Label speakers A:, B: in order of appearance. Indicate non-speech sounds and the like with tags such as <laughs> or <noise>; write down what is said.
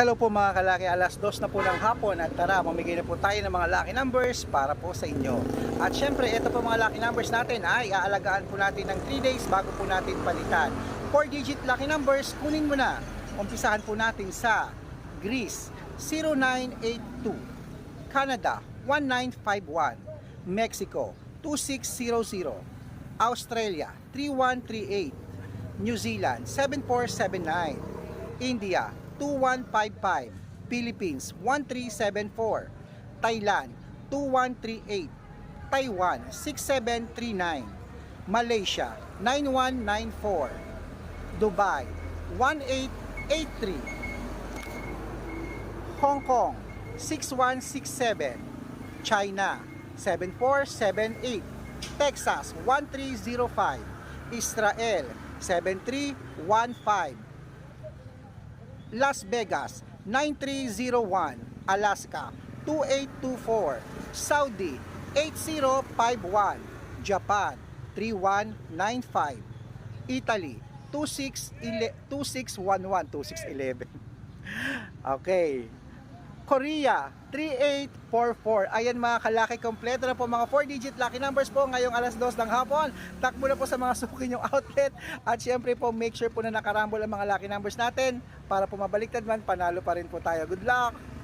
A: Hello po mga kalaki, alas dos na po ng hapon at tara, mamigay na po tayo ng mga lucky numbers para po sa inyo. At syempre, ito po mga lucky numbers natin ay aalagaan po natin ng 3 days bago po natin palitan. 4 digit lucky numbers, kunin mo na. Umpisahan po natin sa Greece 0982, Canada 1951, Mexico 2600, Australia 3138, New Zealand 7479, India 2155, Philippines 1374, Thailand 2138, Taiwan 6739, Malaysia 9194, Dubai 1883, Hong Kong 6167, China 7478, Texas 1305, Israel 7315, Las Vegas 9301, Alaska 2824, Saudi 8051, Japan 3195, Italy 26 2611 2611. Okay. Korea 3844. Ayan mga kalaki, kompleto na po mga 4 digit lucky numbers po ngayong alas 2 ng hapon. Takbo na po sa mga <laughs> suki yung outlet at syempre po make sure po na nakarambol ang mga lucky numbers natin para po mabaliktad man panalo pa rin po tayo. Good luck!